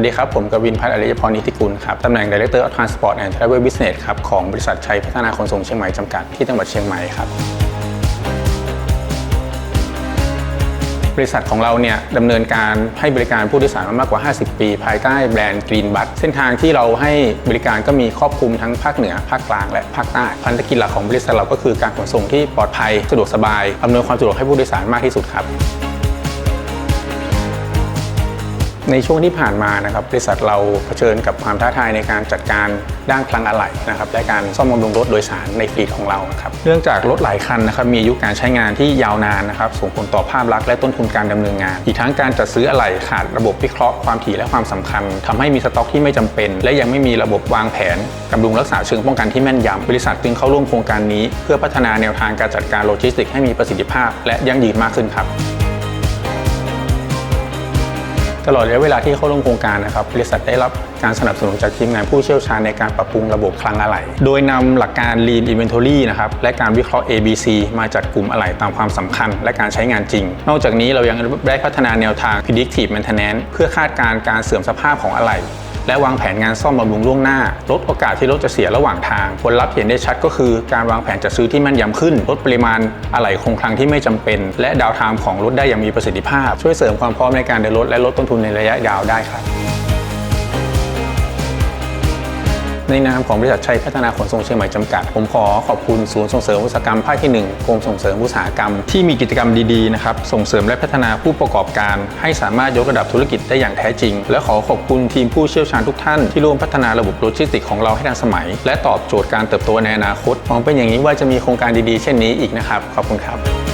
วัสดีครับ ผมกวินพัฒน์อริยพรนิติกุลครับ ตำแหน่ง Director of Transport and Travel Business ครับ ของบริษัทชัยพัฒนาขนส่งเชียงใหม่จำกัดที่จังหวัดเชียงใหม่ครับบริษัทของเราเนี่ยดำเนินการให้บริการผู้โดยสารมามากกว่า 50 ปี ภายใต้แบรนด์ Green Bus เส้นทางที่เราให้บริการก็มีครอบคลุมทั้งภาคเหนือ ภาคกลาง และภาคใต้พันธกิจหลักของบริษัทเราก็คือการขนส่งที่ปลอดภัย สะดวกสบายอำนวยความสะดวกให้ผู้โดยสารมากที่สุดครับ ในช่วงที่ผ่านมานะครับบริษัทเราเผชิญกับความท้าทายในการจัดการด้านคลังอะไหล่นะครับและการซ่อมบำรุงรถโดยสารในฟลีของเราครับเนื่องจากรถหลายคันนะครับมีอายุการใช้งานที่ยาวนานนะครับส่งผลต่อภาพลักษณ์และต้นทุนการดำเนินงาน อีกทั้งการจัดซื้ออะไหล่ขาดระบบวิเคราะห์ความถี่และความสำคัญทำให้มีสต็อกที่ไม่จำเป็น และยังไม่มีระบบวางแผนบำรุงรักษาเชิงป้องกันที่แม่นยำบริษัทจึงเข้าร่วมโครงการนี้ เพื่อพัฒนาแนวทางการจัดการโลจิสติกส์ให้มีประสิทธิภาพ และยั่งยืนมากขึ้นครับ ตลอดระยะเวลาที่เข้าร่วมโครงการนะครับบริษัทได้รับการสนับสนุนจากทีมงานผู้เชี่ยวชาญในการปรับปรุงระบบคลังอะไหล่โดยนำหลักการ Lean Inventory นะครับและการวิเคราะห์ ABC มาจัดกลุ่มอะไหล่ตามความสำคัญ และการใช้งานจริง นอกจากนี้เรายังได้พัฒนาแนวทาง Predictive Maintenance เพื่อคาดการณ์การเสื่อมสภาพของอะไหล่ และวางแผนงานซ่อมบำรุงล่วงหน้า ลดโอกาสที่รถจะเสียระหว่างทาง ผลลัพธ์เห็นได้ชัดก็คือ การวางแผนจัดซื้อที่แม่นยำขึ้น ลดปริมาณอะไหล่คงคลังที่ไม่จำเป็น และดาวน์ไทม์ของรถได้อย่างมีประสิทธิภาพ ช่วยเสริมความพร้อมในการเดินรถและลดต้นทุนในระยะยาวได้ครับ ในนามของบริษัทชัยพัฒนาขนส่งเชียงใหม่จำกัด ผมขอขอบคุณศูนย์ส่งเสริมอุตสาหกรรมภาคที่ 1 กรมส่งเสริมอุตสาหกรรมที่มีกิจกรรมดีๆนะครับส่งเสริมและพัฒนาผู้ประกอบการ ให้สามารถยกระดับธุรกิจได้อย่างแท้จริง และขอขอบคุณทีมผู้เชี่ยวชาญทุกท่านที่ร่วมพัฒนาระบบโลจิสติกของเราให้ทันสมัย และตอบโจทย์การเติบโตในอนาคตมองเป็นอย่างนี้ว่าจะมีโครงการดีๆ เช่นนี้อีกนะครับขอบคุณครับ